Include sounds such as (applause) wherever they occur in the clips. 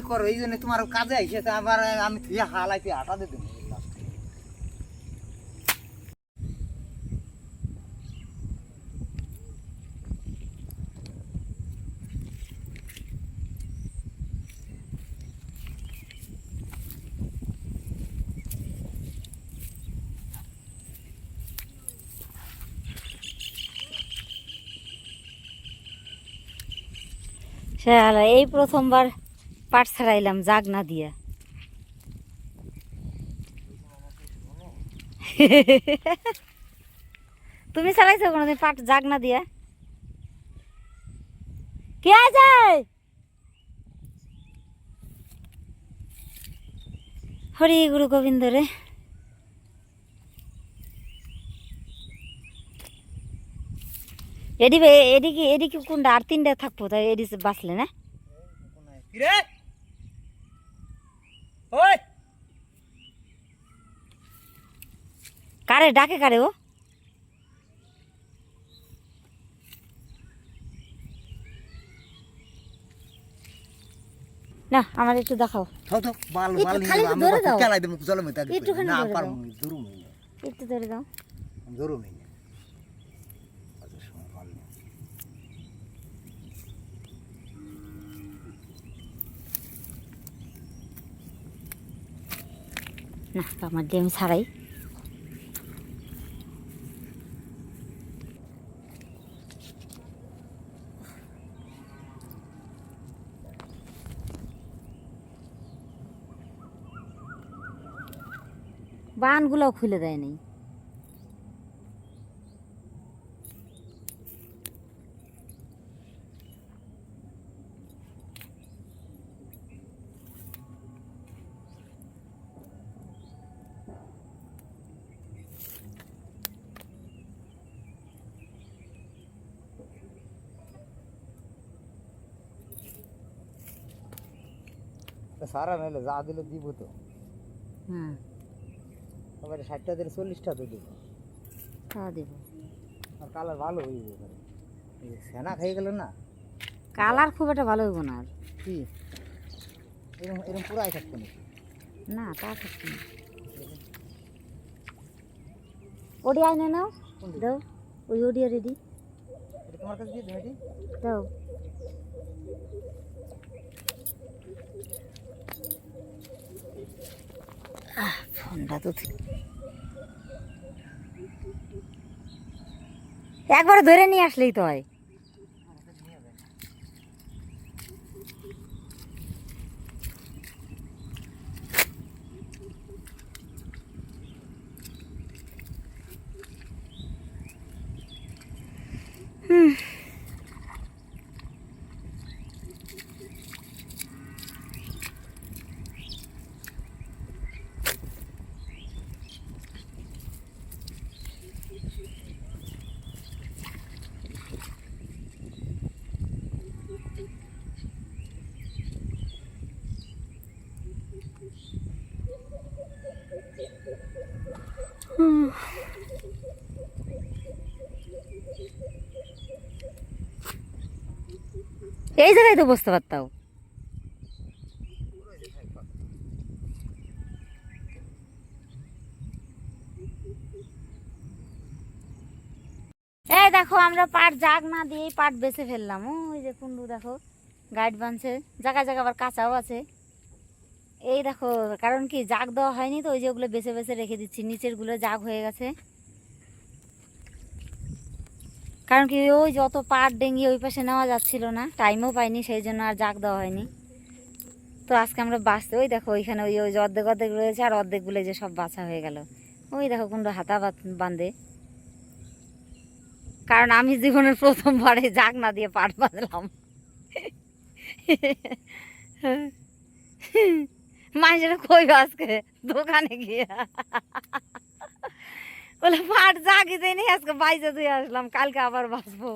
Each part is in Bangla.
কি করো? এই জন্য তোমার কাজে এসেছে আবার আমি তুই হালাইতে হাঁটা দিতে শালা এই প্রথমবার পাট ছাড়াইলাম, জাগ না দিয়া। তুমি ছাড়াইছো কোনোদিন পাট জাগ না দিয়া? কে আছে? হরি গুরু গোবিন্দ রে। এডি এদিকে এদিকে কোনটা? আর তিনটা থাকব, তাই এডি বাঁচলে না? ওই! কারে ডাকে কারে ও? না আমার একটু দেখাও। একটু ধরে দাও। চালাই দেবো জলে মধ্যে আগে একটুখানি না ধরে পারব দাও। না, জরুম নেই একটু ধরে দাও জরুম নেই আচ্ছা, শোনো, বাল নিয়ে। না আমার দিয়ে আমি ছাড়াই। বানগুলোও খুলে দেয় সারা নাহলে যা দিলে দিব তো। হুম এবারে ষাটটা দিলে চল্লিশটা তো দিব। তা দেবো। আর কালার ভালো হয়ে যাবে এই সেনা খেয়ে গেল না? কালার খুব একটা ভালো হইব না আর। কি? এরকম এরকম পুরাই থাকতো নাকি? না তা থাকছে না। ওডি আইনে নাও? দাও। ওই ওডিয়া রেডি তোমার কাছে দিয়ে দেবে দাও। ফোনটা তো একবার ধরে নিয়ে আসলেই তো হয়। এই জায়গায় তো বসতে পারতাম। এই দেখো, আমরা পাট জাগ না দিয়ে পাট বেছে ফেললাম। ওই যে কুন্ডু দেখো গাইড বানছে। জায়গা জায়গা আবার কাঁচাও আছে। এই দেখো, কারণ কি জাগ দেওয়া হয়নি তো, ওই যে ওগুলো বেছে বেছে রেখে দিচ্ছি নিচেরগুলো জাগ হয়ে গেছে। কারণ কি ওই যত পাট ডেঙ্গি ওই পাশে নেওয়া যাচ্ছিল না টাইমও পাইনি, সেই জন্য আর জাগ দেওয়া হয়নি। তো আজকে আমরা বাঁচতে, ওই দেখো ওইখানে ওই ওই অর্ধেক অর্ধেক রয়েছে আর অর্ধেকগুলো যে সব বাছা হয়ে গেল। ওই দেখো কুন্ডু হাতা বাঁধে। কারণ আমি জীবনের প্রথমবারে জাগ না দিয়ে পাট বাঁধলাম। (laughs) মানুষেরা কই আজকে? দোকানে গিয়ে। বলে পাট জাগি দেয়নি আজকে বাইজে দিয়ে আসলাম কালকে আবার বাঁচবো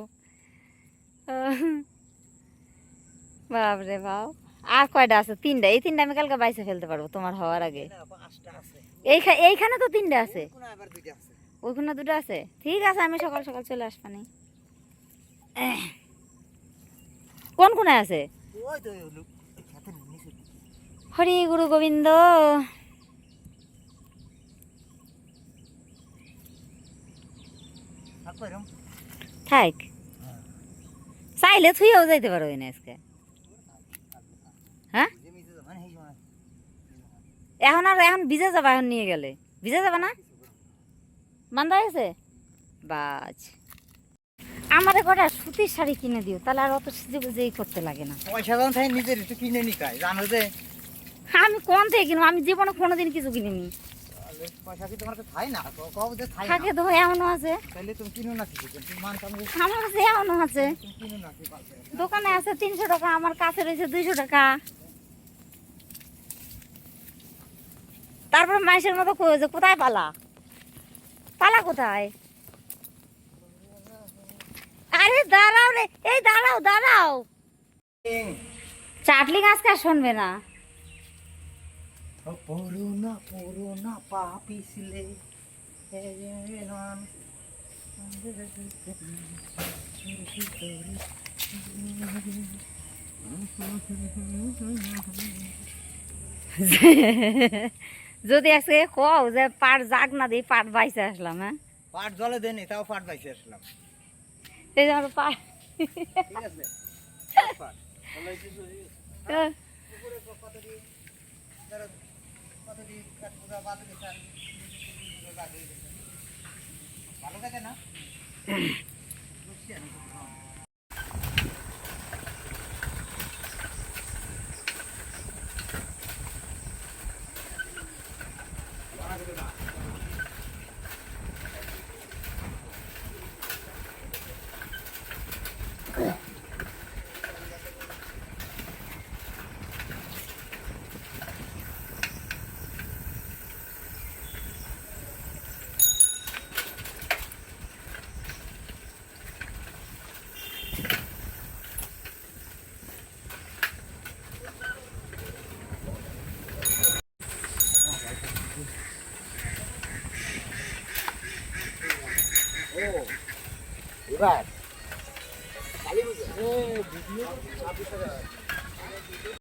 বাপরে বাপ। আর কয়টা আছে? তিনটা। এই তিনটা আমি কালকে বাইসে ফেলতে পারব তোমার হওয়ার আগে। এইখানে তো তিনটা আছে। ওইখানে দুটো আছে? ঠিক আছে আমি সকাল সকাল চলে আসবানি। কোন কোনে আছে ওই তো ওই লোক, এই খেতের নিচের দিকে। হরি গুরু গোবিন্দ। থাক। চাইলে থুইও যাইতে পারো না আজকে। হ্যাঁ? এখন আর এখন ভিজে যাবা, এখন নিয়ে গেলে। ভিজে যাবা না? বান্ধা হয়েছে? বাজ। আমারে কটা সুতির শাড়ি কিনে দিও, তাহলে আর অত সিজে বুঝেই করতে লাগে না। পয়সা তাই নিজের একটু কিনে নি খাই জানো যে? আমি কোন থেকে কিনবো আমি জীবনে কোনোদিন কিছু কিনিনি। থাকে তো এমনও আছে। তাহলে তুমি কিনো না কিছু? তুমি মানতাম যে আমার কাছে এমনও আছে। তুমি কিনো না কি পারবে দোকানে আছে তিনশো টাকা আমার কাছে রয়েছে দুইশো টাকা। তারপর মাইসের মতো কই যে কোথায় পালা? পালা কোথায়? আরে দাঁড়াও রে এই দাঁড়াও দাঁড়াও। চাটলি আজকে আর শুনবে না। পুরোনা পুরোনা পাপি ছিলে। যদি আজকে কও যে পাট জাগ না দিই পাট বাইসে আসলাম হ্যাঁ? পাট জলে দেনি তাও পাট বাইছে আসলাম। এই আমার পাট ঠিক আছে পাট কিছু ভালো থাকে না? (clears throat) বুঝছি